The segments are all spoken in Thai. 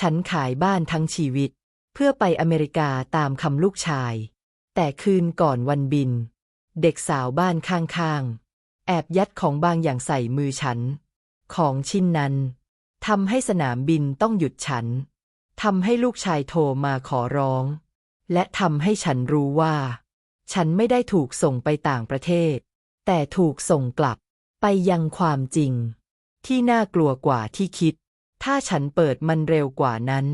ฉันขายบ้านทั้งชีวิต เพื่อไปอเมริกาตามคำลูกชาย แต่คืนก่อนวันบิน เด็กสาวบ้านข้างๆ แอบยัดของบางอย่างใส่มือฉัน ของชิ้นนั้นทำให้สนามบินต้องหยุดฉันทำให้ลูกชายโทรมาขอร้อง และทำให้ฉันรู้ว่า ฉันไม่ได้ถูกส่งไปต่างประเทศ แต่ถูกส่งกลับไปยังความจริง ที่น่ากลัวกว่าที่คิด ถ้าฉันเปิดมันเร็วกว่านั้น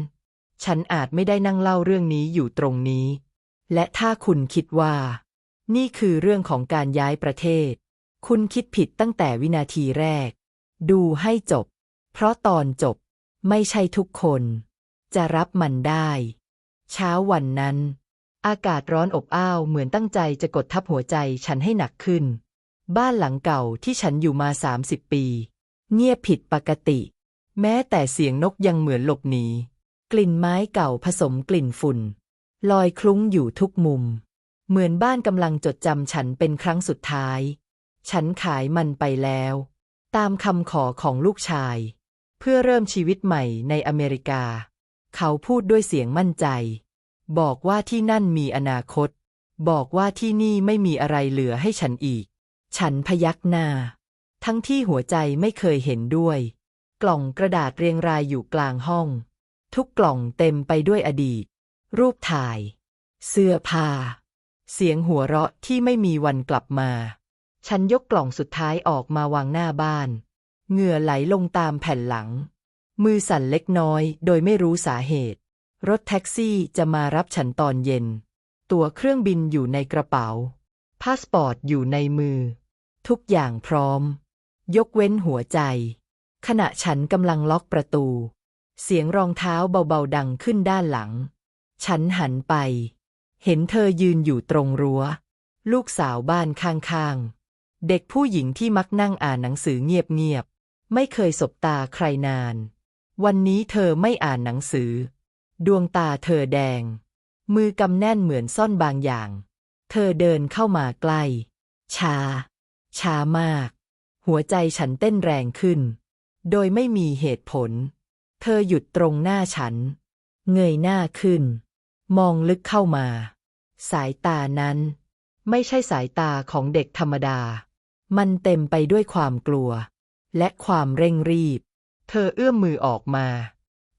ฉันอาจไม่ได้นั่งเล่าเรื่องนี้อยู่ตรงนี้ และถ้าคุณคิดว่า นี่คือเรื่องของการย้ายประเทศ คุณคิดผิดตั้งแต่วินาทีแรก ดูให้จบ เพราะตอนจบไม่ใช่ทุกคน จะรับมันได้ เช้าวันนั้น อากาศร้อนอบอ้าวเหมือนตั้งใจจะกดทับหัวใจฉันให้หนักขึ้น บ้านหลังเก่าที่ฉันอยู่มาสามสิบปี เงียบผิดปกติ แม้แต่เสียงนกยังเหมือนหลบหนี กลิ่นไม้เก่าผสมกลิ่นฝุ่น ลอยคลุ้งอยู่ทุกมุม เหมือนบ้านกำลังจดจำฉันเป็นครั้งสุดท้าย ฉันขายมันไปแล้ว ตามคำขอของลูกชาย เพื่อเริ่มชีวิตใหม่ในอเมริกา เขาพูดด้วยเสียงมั่นใจ บอกว่าที่นั่นมีอนาคต บอกว่าที่นี่ไม่มีอะไรเหลือให้ฉันอีก ฉันพยักหน้า ทั้งที่หัวใจไม่เคยเห็นด้วย กล่องกระดาษเรียงรายอยู่กลางห้อง ทุกกล่องเต็มไปด้วยอดีต รูปถ่าย เสื้อผ้า เสียงหัวเราะที่ไม่มีวันกลับมา ฉันยกกล่องสุดท้ายออกมาวางหน้าบ้าน เหงื่อไหลลงตามแผ่นหลัง มือสั่นเล็กน้อยโดยไม่รู้สาเหตุ รถแท็กซี่จะมารับฉันตอนเย็น ตั๋วเครื่องบินอยู่ในกระเป๋า พาสปอร์ตอยู่ในมือ ทุกอย่างพร้อม ยกเว้นหัวใจ ขณะฉันกำลังล็อกประตู เสียงรองเท้าเบาๆดังขึ้นด้านหลัง ฉันหันไป เห็นเธอยืนอยู่ตรงรั้ว ลูกสาวบ้านข้างๆ เด็กผู้หญิงที่มักนั่งอ่านหนังสือเงียบๆ ไม่เคยสบตาใครนาน วันนี้เธอไม่อ่านหนังสือ ดวงตาเธอแดง มือกำแน่นเหมือนซ่อนบางอย่าง เธอเดินเข้ามาใกล้ ช้า ช้ามาก หัวใจฉันเต้นแรงขึ้น โดยไม่มีเหตุผล เธอหยุดตรงหน้าฉัน เงยหน้าขึ้น มองลึกเข้ามา สายตานั้น ไม่ใช่สายตาของเด็กธรรมดา มันเต็มไปด้วยความกลัว และความเร่งรีบ เธอเอื้อมมือออกมา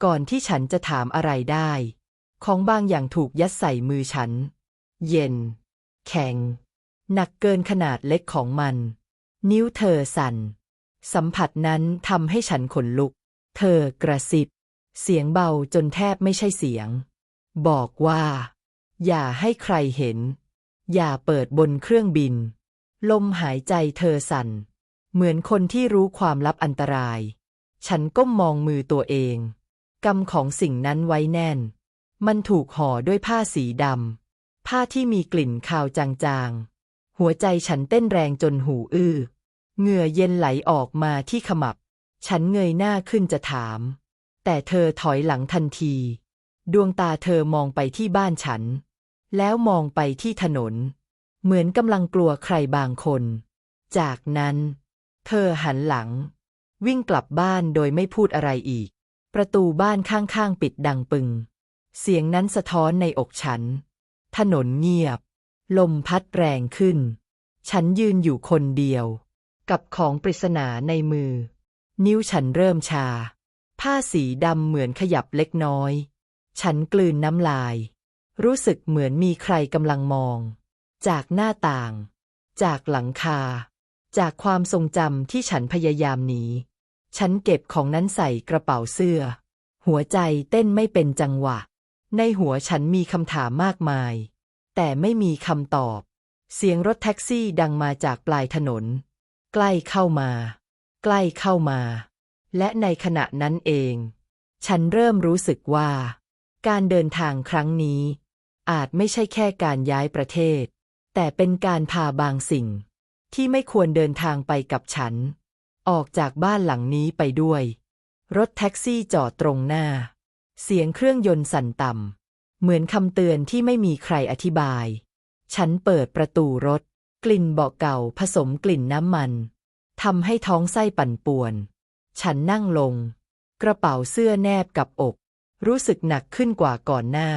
ก่อนที่ฉันจะถามอะไรได้ ของบางอย่างถูกยัดใส่มือฉัน เย็น แข็ง หนักเกินขนาดเล็กของมัน นิ้วเธอสั่น สัมผัสนั้นทำให้ฉันขนลุก เธอกระซิบ เสียงเบาจนแทบไม่ใช่เสียง บอกว่า อย่าให้ใครเห็น อย่าเปิดบนเครื่องบิน ลมหายใจเธอสั่น เหมือนคนที่รู้ความลับอันตราย ฉันก้มมองมือตัวเอง กำของสิ่งนั้นไว้แน่น มันถูกห่อด้วยผ้าสีดำผ้าที่มีกลิ่นคาวจางๆ หัวใจฉันเต้นแรงจนหูอื้อ เหงื่อเย็นไหลออกมาที่ขมับ ฉันเงยหน้าขึ้นจะถาม แต่เธอถอยหลังทันที ดวงตาเธอมองไปที่บ้านฉัน แล้วมองไปที่ถนน เหมือนกำลังกลัวใครบางคน จากนั้น เธอหันหลัง วิ่งกลับบ้านโดยไม่พูดอะไรอีก ประตูบ้านข้างๆปิดดังปึง เสียงนั้นสะท้อนในอกฉัน ถนนเงียบ ลมพัดแรงขึ้น ฉันยืนอยู่คนเดียว กับของปริศนาในมือ นิ้วฉันเริ่มชา ผ้าสีดำเหมือนขยับเล็กน้อย ฉันกลืนน้ำลาย รู้สึกเหมือนมีใครกำลังมอง จากหน้าต่าง จากหลังคา จากความทรงจำที่ฉันพยายามหนีฉันเก็บของนั้นใส่กระเป๋าเสื้อ หัวใจเต้นไม่เป็นจังหวะ ในหัวฉันมีคำถามมากมาย แต่ไม่มีคำตอบ เสียงรถแท็กซี่ดังมาจากปลายถนน ใกล้เข้ามา ใกล้เข้ามา และในขณะนั้นเอง ฉันเริ่มรู้สึกว่า การเดินทางครั้งนี้ อาจไม่ใช่แค่การย้ายประเทศ แต่เป็นการพาบางสิ่ง ที่ไม่ควรเดินทางไปกับฉัน ออกจากบ้านหลังนี้ไปด้วย รถแท็กซี่จอดตรงหน้า เสียงเครื่องยนต์สั่นต่ำเหมือนคำเตือนที่ไม่มีใครอธิบาย ฉันเปิดประตูรถ ลิ่นเบาะเก่าผสมกลิ่นน้ำมันทำให้ท้องไส้ปั่นป่วน ฉันนั่งลง กระเป๋าเสื้อแนบกับอก รู้สึกหนักขึ้นกว่าก่อนหน้า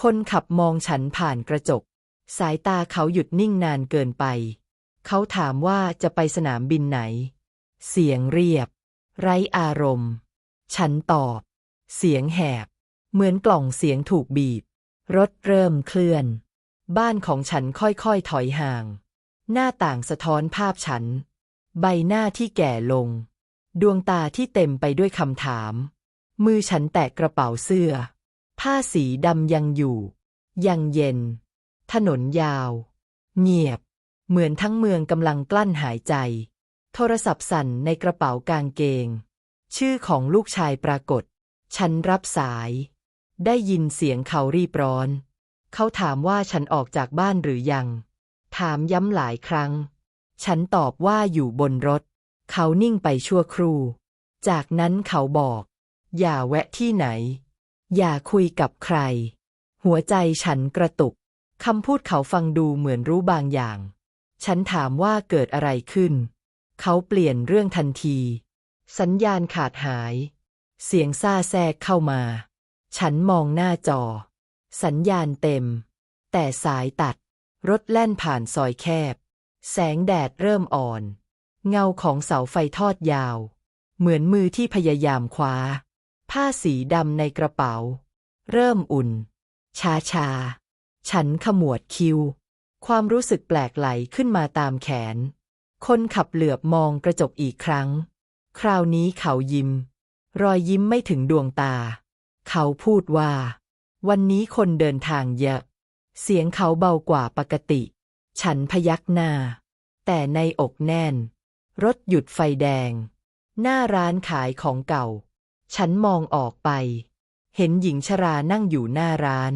คนขับมองฉันผ่านกระจก สายตาเขาหยุดนิ่งนานเกินไป เขาถามว่าจะไปสนามบินไหน เสียงเรียบ ไร้อารมณ์ ฉันตอบ เสียงแหบ เหมือนกล่องเสียงถูกบีบ รถเริ่มเคลื่อน บ้านของฉันค่อยๆถอยห่าง หน้าต่างสะท้อนภาพฉัน ใบหน้าที่แก่ลง ดวงตาที่เต็มไปด้วยคำถาม มือฉันแตะกระเป๋าเสื้อ ผ้าสีดำยังอยู่ ยังเย็น ถนนยาว เงียบ เหมือนทั้งเมืองกำลังกลั้นหายใจ โทรศัพท์สั่นในกระเป๋ากางเกง ชื่อของลูกชายปรากฏ ฉันรับสาย ได้ยินเสียงเขารีบร้อน เขาถามว่าฉันออกจากบ้านหรือยัง ถามย้ำหลายครั้ง ฉันตอบว่าอยู่บนรถ เขานิ่งไปชั่วครู่ จากนั้นเขาบอก อย่าแวะที่ไหน อย่าคุยกับใคร หัวใจฉันกระตุกคำพูดเขาฟังดูเหมือนรู้บางอย่าง ฉันถามว่าเกิดอะไรขึ้น เขาเปลี่ยนเรื่องทันที สัญญาณขาดหาย เสียงซ่าแทรกเข้ามา ฉันมองหน้าจอ สัญญาณเต็ม แต่สายตัด รถแล่นผ่านซอยแคบ แสงแดดเริ่มอ่อน เงาของเสาไฟทอดยาว เหมือนมือที่พยายามคว้า ผ้าสีดำในกระเป๋า เริ่มอุ่น ชาชา ฉันขมวดคิ้ว ความรู้สึกแปลกไหลขึ้นมาตามแขน คนขับเหลือบมองกระจกอีกครั้ง คราวนี้เขายิ้ม รอยยิ้มไม่ถึงดวงตา เขาพูดว่า วันนี้คนเดินทางเยอะ เสียงเขาเบากว่าปกติ ฉันพยักหน้า แต่ในอกแน่น รถหยุดไฟแดง หน้าร้านขายของเก่า ฉันมองออกไป เห็นหญิงชรานั่งอยู่หน้าร้าน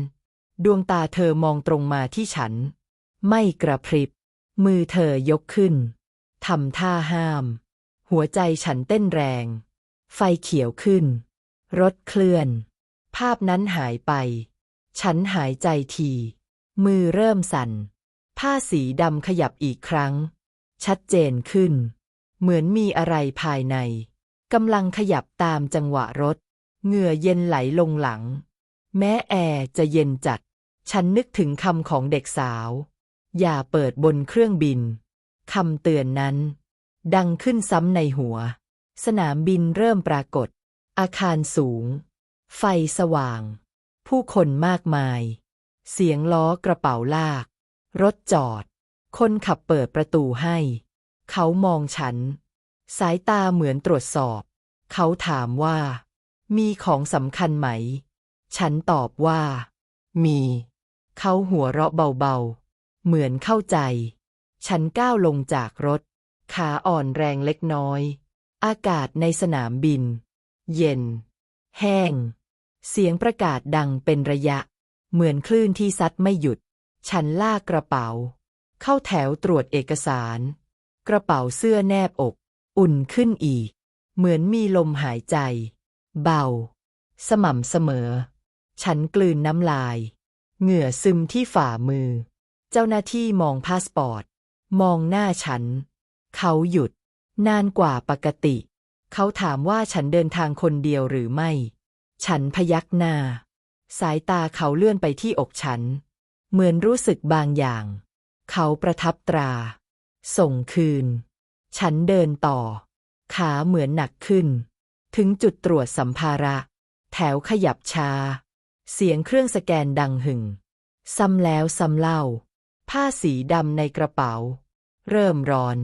ดวงตาเธอมองตรงมาที่ฉัน ไม่กระพริบ มือเธอยกขึ้นทำท่าห้าม หัวใจฉันเต้นแรง ไฟเขียวขึ้น รถเคลื่อน ภาพนั้นหายไป ฉันหายใจที มือเริ่มสั่น ผ้าสีดำขยับอีกครั้ง ชัดเจนขึ้น เหมือนมีอะไรภายในกำลังขยับตามจังหวะรถ เหงื่อเย็นไหลลงหลัง แม้แอร์จะเย็นจัด ฉันนึกถึงคำของเด็กสาว อย่าเปิดบนเครื่องบินคำเตือนนั้น ดังขึ้นซ้ำในหัว สนามบินเริ่มปรากฏ อาคารสูง ไฟสว่าง ผู้คนมากมาย เสียงล้อกระเป๋าลาก รถจอด คนขับเปิดประตูให้ เขามองฉัน สายตาเหมือนตรวจสอบ เขาถามว่า มีของสำคัญไหม ฉันตอบว่า มี เขาหัวเราะเบาๆ เหมือนเข้าใจ ฉันก้าวลงจากรถ ขาอ่อนแรงเล็กน้อย อากาศในสนามบิน เย็น แห้ง เสียงประกาศดังเป็นระยะ เหมือนคลื่นที่ซัดไม่หยุด ฉันลากกระเป๋า เข้าแถวตรวจเอกสาร กระเป๋าเสื้อแนบอก อุ่นขึ้นอีก เหมือนมีลมหายใจ เบา สม่ำเสมอ ฉันกลืนน้ำลาย เหงื่อซึมที่ฝ่ามือ เจ้าหน้าที่มองพาสปอร์ต มองหน้าฉัน เขาหยุด นานกว่าปกติ เขาถามว่าฉันเดินทางคนเดียวหรือไม่ ฉันพยักหน้า สายตาเขาเลื่อนไปที่อกฉัน เหมือนรู้สึกบางอย่าง เขาประทับตรา ส่งคืน ฉันเดินต่อ ขาเหมือนหนักขึ้น ถึงจุดตรวจสัมภาระ แถวขยับช้าเสียงเครื่องสแกนดังหึ่ง ซ้ำแล้วซ้ำเล่า ผ้าสีดำในกระเป๋า เริ่มร้อน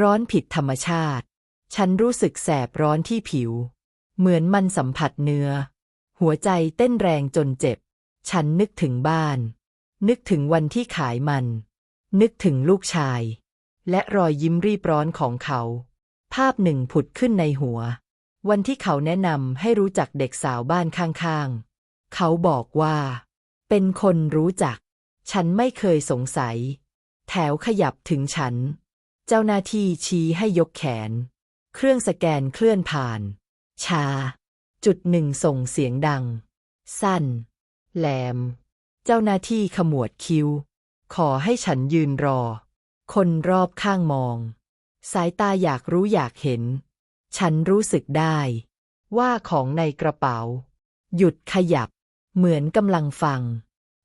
ร้อนผิดธรรมชาติ ฉันรู้สึกแสบร้อนที่ผิว เหมือนมันสัมผัสเนื้อ หัวใจเต้นแรงจนเจ็บ ฉันนึกถึงบ้าน นึกถึงวันที่ขายมัน นึกถึงลูกชาย และรอยยิ้มรีบร้อนของเขา ภาพหนึ่งผุดขึ้นในหัว วันที่เขาแนะนำให้รู้จักเด็กสาวบ้านข้างๆ เขาบอกว่า เป็นคนรู้จัก ฉันไม่เคยสงสัย แถวขยับถึงฉัน เจ้าหน้าที่ชี้ให้ยกแขน เครื่องสแกนเคลื่อนผ่าน ชา จุดหนึ่งส่งเสียงดัง สั้น แหลม เจ้าหน้าที่ขมวดคิ้ว ขอให้ฉันยืนรอ คนรอบข้างมอง สายตาอยากรู้อยากเห็น ฉันรู้สึกได้ ว่าของในกระเป๋า หยุดขยับ เหมือนกำลังฟัง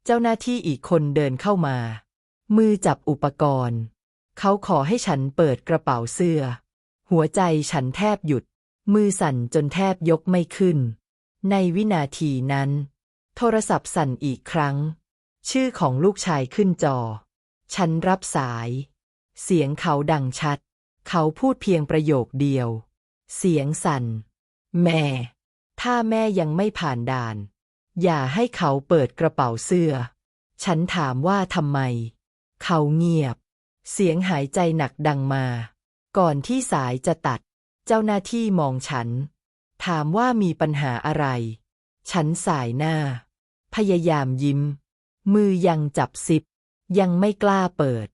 เจ้าหน้าที่อีกคนเดินเข้ามา มือจับอุปกรณ์ เขาขอให้ฉันเปิดกระเป๋าเสื้อ หัวใจฉันแทบหยุด มือสั่นจนแทบยกไม่ขึ้น ในวินาทีนั้น โทรศัพท์สั่นอีกครั้ง ชื่อของลูกชายขึ้นจอ ฉันรับสาย เสียงเขาดังชัด เขาพูดเพียงประโยคเดียว เสียงสั่น แม่ ถ้าแม่ยังไม่ผ่านด่าน อย่าให้เขาเปิดกระเป๋าเสื้อ ฉันถามว่าทำไม เขาเงียบ เสียงหายใจหนักดังมา ก่อนที่สายจะตัด จ้าหน้าที่มองฉัน ถามว่ามีปัญหาอะไร ฉันสายหน้า พยายามยิ้ม มือยังจับซิป ยังไม่กล้าเปิด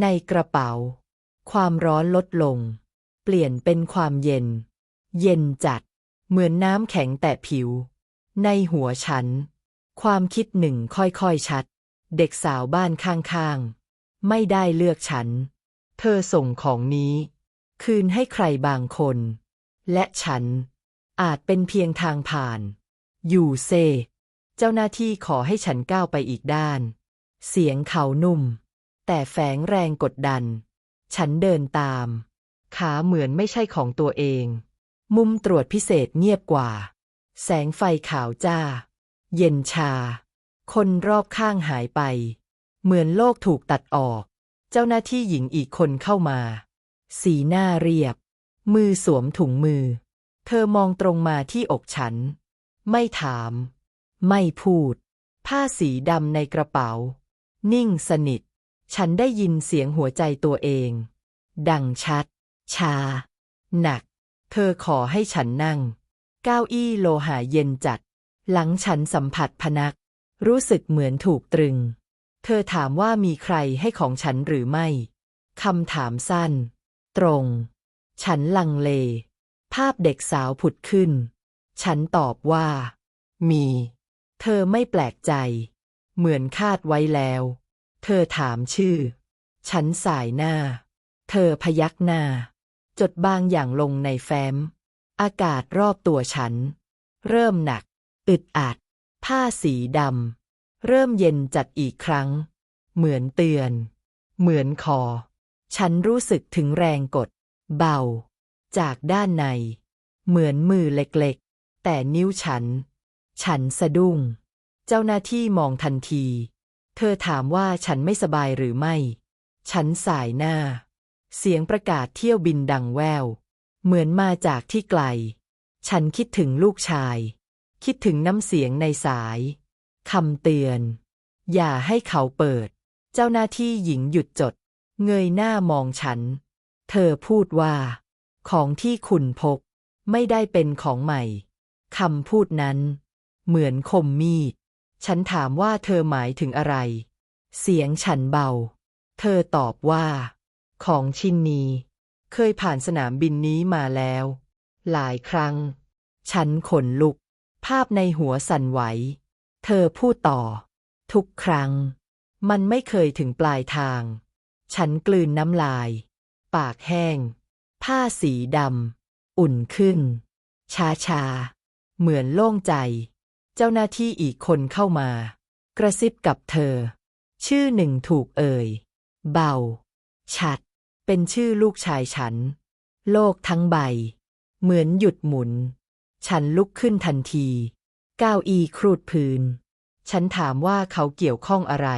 ในกระเป๋า ความร้อนลดลง เปลี่ยนเป็นความเย็น เย็นจัด เหมือนน้ำแข็งแตะผิว ในหัวฉัน ความคิดหนึ่งค่อยๆชัด เด็กสาวบ้านข้างๆ ไม่ได้เลือกฉัน เธอส่งของนี้ คืนให้ใครบางคน และฉัน อาจเป็นเพียงทางผ่าน อยู่เซ เจ้าหน้าที่ขอให้ฉันก้าวไปอีกด้าน เสียงเขานุ่ม แต่แฝงแรงกดดัน ฉันเดินตาม ขาเหมือนไม่ใช่ของตัวเอง มุมตรวจพิเศษเงียบกว่า แสงไฟขาวจ้า เย็นชา คนรอบข้างหายไป เหมือนโลกถูกตัดออก เจ้าหน้าที่หญิงอีกคนเข้ามา สีหน้าเรียบ มือสวมถุงมือ เธอมองตรงมาที่อกฉัน ไม่ถาม ไม่พูด ผ้าสีดำในกระเป๋า นิ่งสนิท ฉันได้ยินเสียงหัวใจตัวเอง ดังชัด ชา หนัก เธอขอให้ฉันนั่ง เก้าอี้โลหะเย็นจัด หลังฉันสัมผัสพนัก รู้สึกเหมือนถูกตรึง เธอถามว่ามีใครให้ของฉันหรือไม่คำถามสั้น ตรง ฉันลังเล ภาพเด็กสาวผุดขึ้น ฉันตอบว่า มี เธอไม่แปลกใจ เหมือนคาดไว้แล้ว เธอถามชื่อ ฉันสายหน้า เธอพยักหน้า จดบางอย่างลงในแฟ้ม อากาศรอบตัวฉัน เริ่มหนัก อึดอัด ผ้าสีดำเริ่มเย็นจัดอีกครั้ง เหมือนเตือน เหมือนคอ ฉันรู้สึกถึงแรงกด เบา จากด้านใน เหมือนมือเล็กๆ แต่นิ้วฉัน ฉันสะดุ้ง เจ้าหน้าที่มองทันที เธอถามว่าฉันไม่สบายหรือไม่ ฉันสายหน้า เสียงประกาศเที่ยวบินดังแวว เหมือนมาจากที่ไกล ฉันคิดถึงลูกชาย คิดถึงน้ำเสียงในสายคำเตือน อย่าให้เขาเปิด เจ้าหน้าที่หญิงหยุดจด เงยหน้ามองฉัน เธอพูดว่า ของที่คุณพก ไม่ได้เป็นของใหม่คำพูดนั้น เหมือนคมมีด ฉันถามว่าเธอหมายถึงอะไร เสียงฉันเบา เธอตอบว่า ของชิ้นนี้ เคยผ่านสนามบินนี้มาแล้ว หลายครั้ง ฉันขนลุก ภาพในหัวสั่นไหว เธอพูดต่อ ทุกครั้ง มันไม่เคยถึงปลายทาง ฉันกลืนน้ำลาย ปากแห้ง ผ้าสีดำ อุ่นขึ้น ช้าชา เหมือนโล่งใจ เจ้าหน้าที่อีกคนเข้ามา กระซิบกับเธอ ชื่อหนึ่งถูกเอ่ย เบา ชัด เป็นชื่อลูกชายฉัน โลกทั้งใบ เหมือนหยุดหมุน ฉันลุกขึ้นทันทีก้าวอีครูดพื้น ฉันถามว่าเขาเกี่ยวข้องอะไร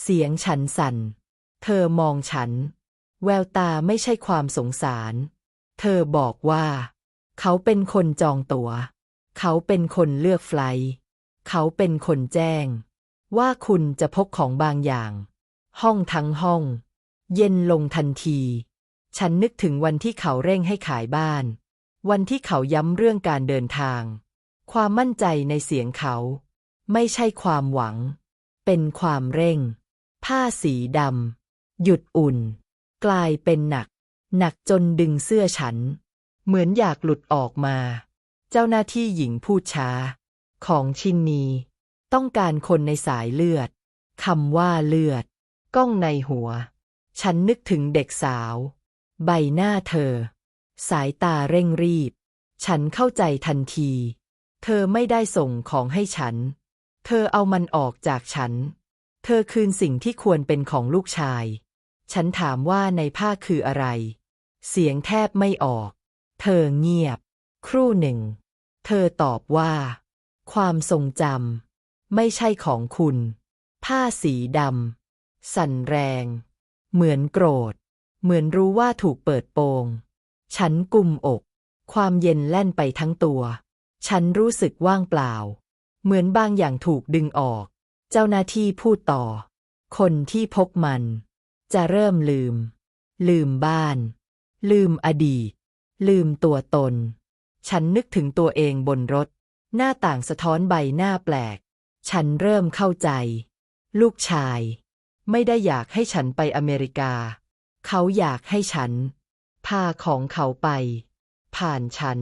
เสียงฉันสั่น เธอมองฉัน แววตาไม่ใช่ความสงสาร เธอบอกว่า เขาเป็นคนจองตัว๋ว เขาเป็นคนเลือกไฟล์เขาเป็นคนแจ้ง ว่าคุณจะพกของบางอย่าง ห้องทั้งห้อง เย็นลงทันที ฉันนึกถึงวันที่เขาเร่งให้ขายบ้าน วันที่เขาย้ำเรื่องการเดินทาง ความมั่นใจในเสียงเขา ไม่ใช่ความหวัง เป็นความเร่ง ผ้าสีดำ หยุดอุ่น กลายเป็นหนัก หนักจนดึงเสื้อฉัน เหมือนอยากหลุดออกมา เจ้าหน้าที่หญิงพูดช้า ของชิ้นนี้ต้องการคนในสายเลือดคำว่าเลือด ก้องในหัว ฉันนึกถึงเด็กสาว ใบหน้าเธอ สายตาเร่งรีบ ฉันเข้าใจทันที เธอไม่ได้ส่งของให้ฉัน เธอเอามันออกจากฉัน เธอคืนสิ่งที่ควรเป็นของลูกชาย ฉันถามว่าในผ้าคืออะไร เสียงแทบไม่ออก เธอเงียบ ครู่หนึ่ง เธอตอบว่า ความทรงจำไม่ใช่ของคุณ ผ้าสีดำสั่นแรง เหมือนโกรธ เหมือนรู้ว่าถูกเปิดโปง ฉันกุมอก ความเย็นแล่นไปทั้งตัว ฉันรู้สึกว่างเปล่า เหมือนบางอย่างถูกดึงออก เจ้าหน้าที่พูดต่อ คนที่พกมัน จะเริ่มลืม ลืมบ้าน ลืมอดีต ลืมตัวตน ฉันนึกถึงตัวเองบนรถ หน้าต่างสะท้อนใบหน้าแปลก ฉันเริ่มเข้าใจ ลูกชาย ไม่ได้อยากให้ฉันไปอเมริกา เขาอยากให้ฉัน พาของเขาไป ผ่านฉัน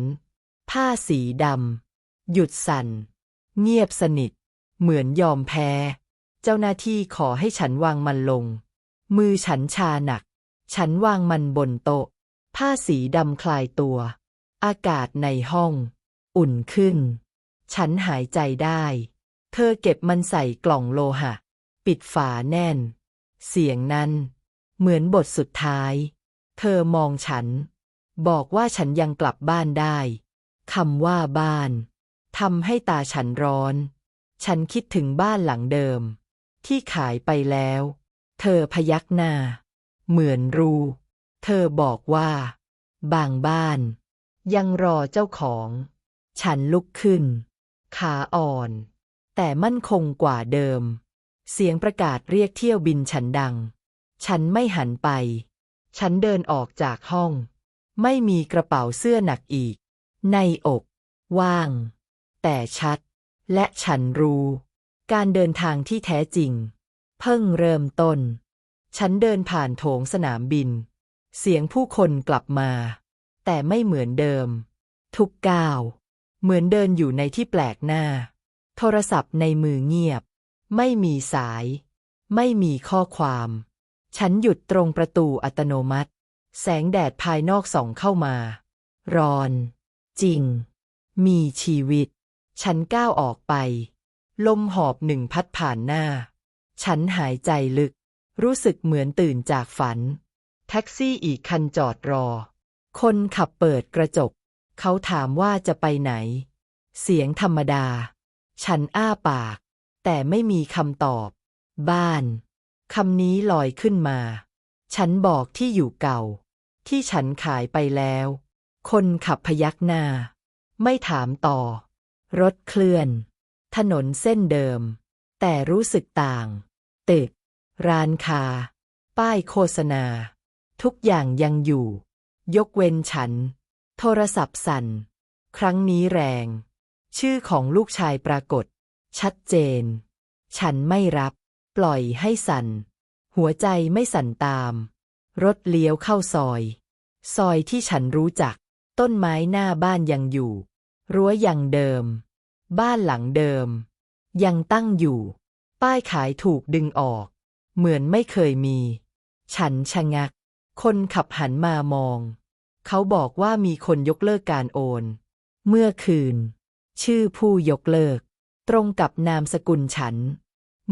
ผ้าสีดำหยุดสั่น เงียบสนิท เหมือนยอมแพ้ เจ้าหน้าที่ขอให้ฉันวางมันลง มือฉันชาหนัก ฉันวางมันบนโต๊ะ ผ้าสีดำคลายตัว อากาศในห้อง อุ่นขึ้น ฉันหายใจได้ เธอเก็บมันใส่กล่องโลหะ ปิดฝาแน่น เสียงนั้น เหมือนบทสุดท้าย เธอมองฉัน บอกว่าฉันยังกลับบ้านได้คำว่าบ้านทำให้ตาฉันร้อน ฉันคิดถึงบ้านหลังเดิม ที่ขายไปแล้ว เธอพยักหน้า เหมือนรู้ เธอบอกว่า บางบ้าน ยังรอเจ้าของ ฉันลุกขึ้น ขาอ่อน แต่มั่นคงกว่าเดิม เสียงประกาศเรียกเที่ยวบินฉันดัง ฉันไม่หันไป ฉันเดินออกจากห้อง ไม่มีกระเป๋าเสื้อหนักอีก ในอก ว่าง แต่ชัด และฉันรู้ การเดินทางที่แท้จริง เพิ่งเริ่มต้น ฉันเดินผ่านโถงสนามบิน เสียงผู้คนกลับมา แต่ไม่เหมือนเดิม ทุกก้าว เหมือนเดินอยู่ในที่แปลกหน้า โทรศัพท์ในมือเงียบ ไม่มีสาย ไม่มีข้อความ ฉันหยุดตรงประตูอัตโนมัติ แสงแดดภายนอกส่องเข้ามา ร้อน จริง มีชีวิต ฉันก้าวออกไป ลมหอบหนึ่งพัดผ่านหน้า ฉันหายใจลึก รู้สึกเหมือนตื่นจากฝัน แท็กซี่อีกคันจอดรอ คนขับเปิดกระจก เขาถามว่าจะไปไหน เสียงธรรมดา ฉันอ้าปาก แต่ไม่มีคำตอบ บ้าน คำนี้ลอยขึ้นมา ฉันบอกที่อยู่เก่า ที่ฉันขายไปแล้ว คนขับพยักหน้า ไม่ถามต่อ รถเคลื่อน ถนนเส้นเดิม แต่รู้สึกต่าง ตึก ร้านค้าป้ายโฆษณา ทุกอย่างยังอยู่ ยกเว้นฉัน โทรศัพท์สั่น ครั้งนี้แรง ชื่อของลูกชายปรากฏ ชัดเจน ฉันไม่รับ ปล่อยให้สั่น หัวใจไม่สั่นตาม รถเลี้ยวเข้าซอย ซอยที่ฉันรู้จัก ต้นไม้หน้าบ้านยังอยู่ รั้วยังเดิม บ้านหลังเดิม ยังตั้งอยู่ ป้ายขายถูกดึงออก เหมือนไม่เคยมี ฉันชะงัก คนขับหันมามอง เขาบอกว่ามีคนยกเลิกการโอน เมื่อคืน ชื่อผู้ยกเลิก ตรงกับนามสกุลฉัน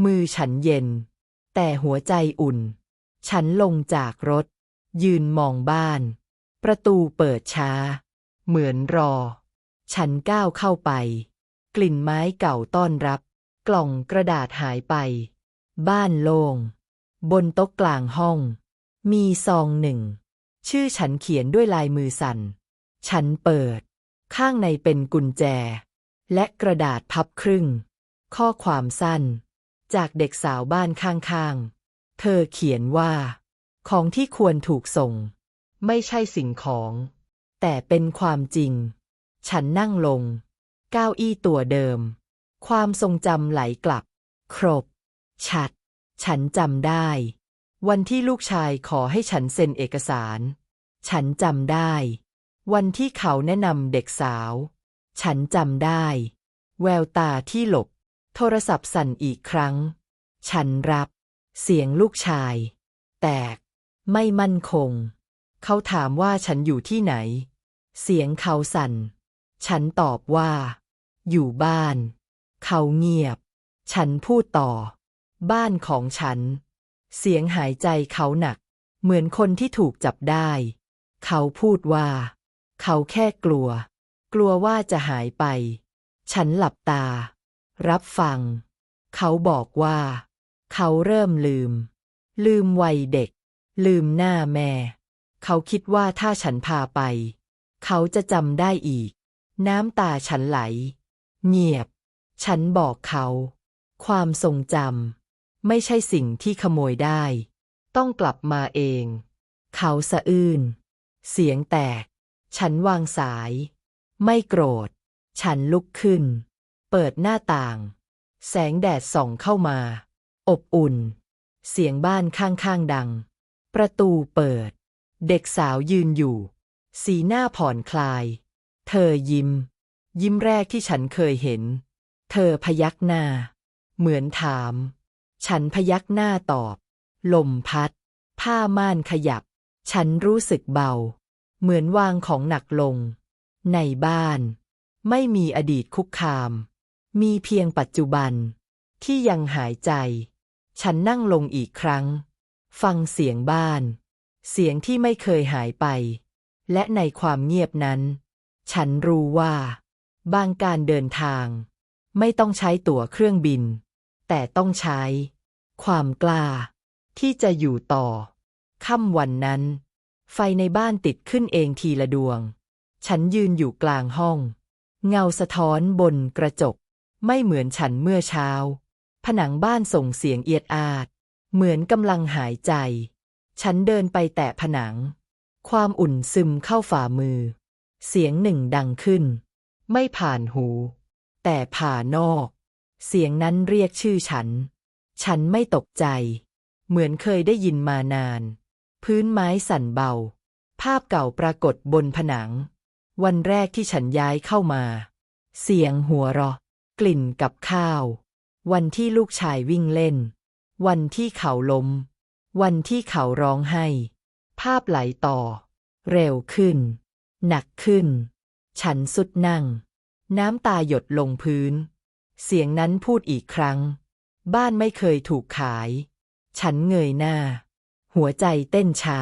มือฉันเย็น แต่หัวใจอุ่น ฉันลงจากรถ ยืนมองบ้าน ประตูเปิดช้า เหมือนรอ ฉันก้าวเข้าไป กลิ่นไม้เก่าต้อนรับ กล่องกระดาษหายไป บ้านโล่ง บนโต๊ะกลางห้อง มีซองหนึ่ง ชื่อฉันเขียนด้วยลายมือสั่น ฉันเปิด ข้างในเป็นกุญแจ และกระดาษพับครึ่ง ข้อความสั้น จากเด็กสาวบ้านข้างๆ เธอเขียนว่า ของที่ควรถูกส่ง ไม่ใช่สิ่งของ แต่เป็นความจริง ฉันนั่งลง เก้าอี้ตัวเดิม ความทรงจำไหลกลับ ครบ ชัด ฉันจำได้ วันที่ลูกชายขอให้ฉันเซ็นเอกสาร ฉันจำได้ วันที่เขาแนะนำเด็กสาว ฉันจำได้ แววตาที่หลบ โทรศัพท์สั่นอีกครั้ง ฉันรับ เสียงลูกชาย แตก ไม่มั่นคง เขาถามว่าฉันอยู่ที่ไหน เสียงเขาสั่น ฉันตอบว่า อยู่บ้าน เขาเงียบ ฉันพูดต่อ บ้านของฉัน เสียงหายใจเขาหนัก เหมือนคนที่ถูกจับได้ เขาพูดว่า เขาแค่กลัว กลัวว่าจะหายไป ฉันหลับตา รับฟัง เขาบอกว่า เขาเริ่มลืม ลืมวัยเด็ก ลืมหน้าแม่ เขาคิดว่าถ้าฉันพาไป เขาจะจำได้อีก น้ำตาฉันไหล เงียบ ฉันบอกเขา ความทรงจำไม่ใช่สิ่งที่ขโมยได้ ต้องกลับมาเอง เขาสะอื้น เสียงแตก ฉันวางสาย ไม่โกรธ ฉันลุกขึ้น เปิดหน้าต่าง แสงแดดส่องเข้ามา อบอุ่น เสียงบ้านข้างๆดัง ประตูเปิด เด็กสาวยืนอยู่ สีหน้าผ่อนคลาย เธอยิ้ม ยิ้มแรกที่ฉันเคยเห็น เธอพยักหน้า เหมือนถาม ฉันพยักหน้าตอบ ลมพัด ผ้าม่านขยับ ฉันรู้สึกเบา เหมือนวางของหนักลง ในบ้าน ไม่มีอดีตคุกคาม มีเพียงปัจจุบัน ที่ยังหายใจ ฉันนั่งลงอีกครั้ง ฟังเสียงบ้าน เสียงที่ไม่เคยหายไป และในความเงียบนั้น ฉันรู้ว่า บางการเดินทาง ไม่ต้องใช้ตั๋วเครื่องบิน แต่ต้องใช้ ความกล้า ที่จะอยู่ต่อ ค่ำวันนั้น ไฟในบ้านติดขึ้นเองทีละดวง ฉันยืนอยู่กลางห้อง เงาสะท้อนบนกระจก ไม่เหมือนฉันเมื่อเช้า ผนังบ้านส่งเสียงเอียดอาด เหมือนกำลังหายใจ ฉันเดินไปแตะผนัง ความอุ่นซึมเข้าฝ่ามือ เสียงหนึ่งดังขึ้น ไม่ผ่านหู แต่ผ่านอก เสียงนั้นเรียกชื่อฉัน ฉันไม่ตกใจ เหมือนเคยได้ยินมานาน พื้นไม้สั่นเบา ภาพเก่าปรากฏบนผนัง วันแรกที่ฉันย้ายเข้ามา เสียงหัวเราะ กลิ่นกับข้าว วันที่ลูกชายวิ่งเล่น วันที่เขาล้ม วันที่เขาร้องไห้ ภาพไหลต่อ เร็วขึ้น หนักขึ้น ฉันสุดนั่ง น้ำตาหยดลงพื้น เสียงนั้นพูดอีกครั้ง บ้านไม่เคยถูกขาย ฉันเงยหน้า หัวใจเต้นช้า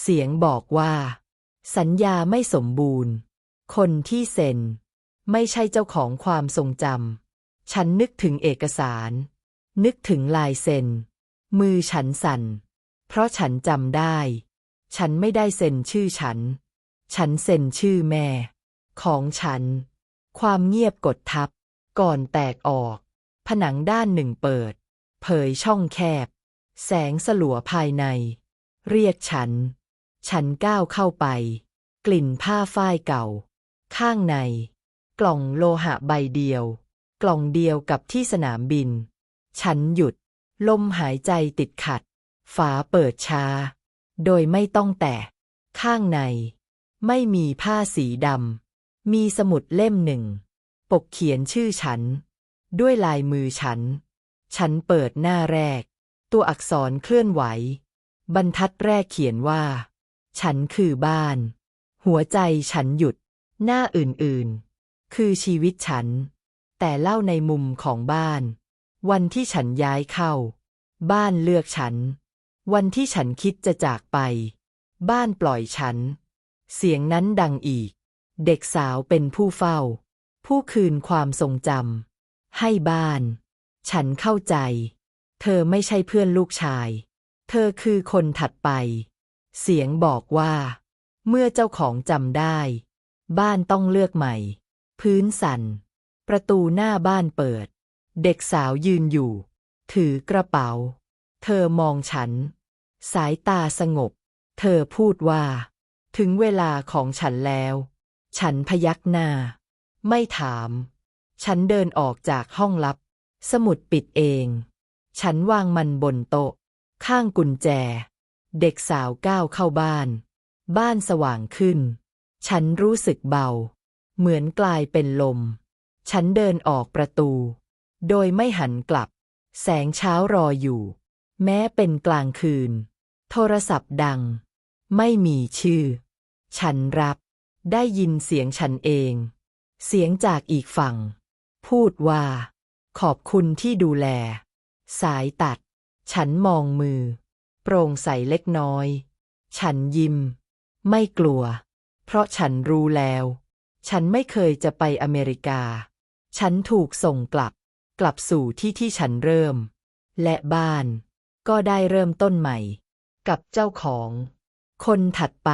เสียงบอกว่า สัญญาไม่สมบูรณ์ คนที่เซ็น ไม่ใช่เจ้าของความทรงจำฉันนึกถึงเอกสาร นึกถึงลายเซ็น มือฉันสั่น เพราะฉันจำได้ ฉันไม่ได้เซ็นชื่อฉัน ฉันเซ็นชื่อแม่ ของฉัน ความเงียบกดทับ ก่อนแตกออก ผนังด้านหนึ่งเปิด เผยช่องแคบ แสงสลัวภายใน เรียกฉัน ฉันก้าวเข้าไป กลิ่นผ้าฝ้ายเก่า ข้างใน กล่องโลหะใบเดียว กล่องเดียวกับที่สนามบิน ฉันหยุด ลมหายใจติดขัด ฝาเปิดช้า โดยไม่ต้องแตะ ข้างใน ไม่มีผ้าสีดำ มีสมุดเล่มหนึ่ง ปกเขียนชื่อฉัน ด้วยลายมือฉัน ฉันเปิดหน้าแรก ตัวอักษรเคลื่อนไหว บรรทัดแรกเขียนว่า ฉันคือบ้าน หัวใจฉันหยุด หน้าอื่นๆ คือชีวิตฉัน แต่เล่าในมุมของบ้าน วันที่ฉันย้ายเข้า บ้านเลือกฉัน วันที่ฉันคิดจะจากไป บ้านปล่อยฉัน เสียงนั้นดังอีก เด็กสาวเป็นผู้เฝ้า ผู้คืนความทรงจำให้บ้าน ฉันเข้าใจ เธอไม่ใช่เพื่อนลูกชาย เธอคือคนถัดไป เสียงบอกว่า เมื่อเจ้าของจำได้ บ้านต้องเลือกใหม่ พื้นสั่น ประตูหน้าบ้านเปิด เด็กสาวยืนอยู่ ถือกระเป๋า เธอมองฉัน สายตาสงบ เธอพูดว่า ถึงเวลาของฉันแล้ว ฉันพยักหน้า ไม่ถาม ฉันเดินออกจากห้องลับ สมุดปิดเอง ฉันวางมันบนโต๊ะ ข้างกุญแจ เด็กสาวก้าวเข้าบ้าน บ้านสว่างขึ้น ฉันรู้สึกเบา เหมือนกลายเป็นลม ฉันเดินออกประตู โดยไม่หันกลับ แสงเช้ารออยู่ แม้เป็นกลางคืน โทรศัพท์ดัง ไม่มีชื่อ ฉันรับ ได้ยินเสียงฉันเอง เสียงจากอีกฝั่ง พูดว่า ขอบคุณที่ดูแล สายตัด ฉันมองมือ โปร่งใสเล็กน้อย ฉันยิ้ม ไม่กลัว เพราะฉันรู้แล้ว ฉันไม่เคยจะไปอเมริกา ฉันถูกส่งกลับ กลับสู่ที่ที่ฉันเริ่ม และบ้าน ก็ได้เริ่มต้นใหม่ กับเจ้าของ คนถัดไป